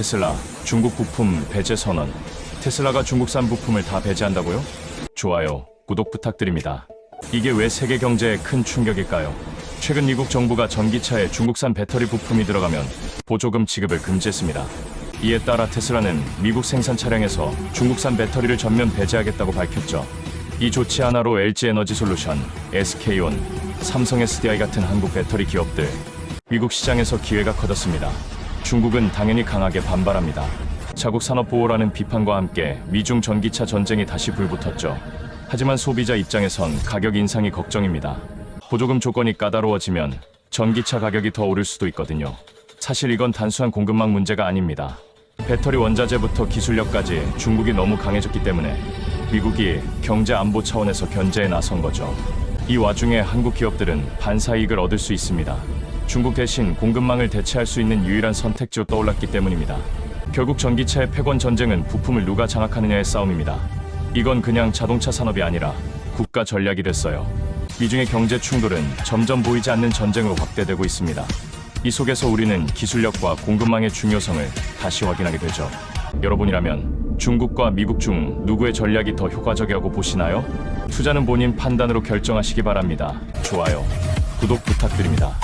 테슬라 중국 부품 배제 선언. 테슬라가 중국산 부품을 다 배제한다고요? 좋아요. 구독 부탁드립니다. 이게 왜 세계 경제에 큰 충격일까요? 최근 미국 정부가 전기차에 중국산 배터리 부품이 들어가면 보조금 지급을 금지했습니다. 이에 따라 테슬라는 미국 생산 차량에서 중국산 배터리를 전면 배제하겠다고 밝혔죠. 이 조치 하나로 LG 에너지 솔루션, SK온, 삼성 SDI 같은 한국 배터리 기업들 미국 시장에서 기회가 커졌습니다. 중국은 당연히 강하게 반발합니다. 자국 산업 보호라는 비판과 함께 미중 전기차 전쟁이 다시 불붙었죠. 하지만 소비자 입장에선 가격 인상이 걱정입니다. 보조금 조건이 까다로워지면 전기차 가격이 더 오를 수도 있거든요. 사실 이건 단순한 공급망 문제가 아닙니다. 배터리 원자재부터 기술력까지 중국이 너무 강해졌기 때문에 미국이 경제 안보 차원에서 견제에 나선 거죠. 이 와중에 한국 기업들은 반사 이익을 얻을 수 있습니다. 중국 대신 공급망을 대체할 수 있는 유일한 선택지로 떠올랐기 때문입니다. 결국 전기차의 패권 전쟁은 부품을 누가 장악하느냐의 싸움입니다. 이건 그냥 자동차 산업이 아니라 국가 전략이 됐어요. 미중의 경제 충돌은 점점 보이지 않는 전쟁으로 확대되고 있습니다. 이 속에서 우리는 기술력과 공급망의 중요성을 다시 확인하게 되죠. 여러분이라면 중국과 미국 중 누구의 전략이 더 효과적이라고 보시나요? 투자는 본인 판단으로 결정하시기 바랍니다. 좋아요, 구독 부탁드립니다.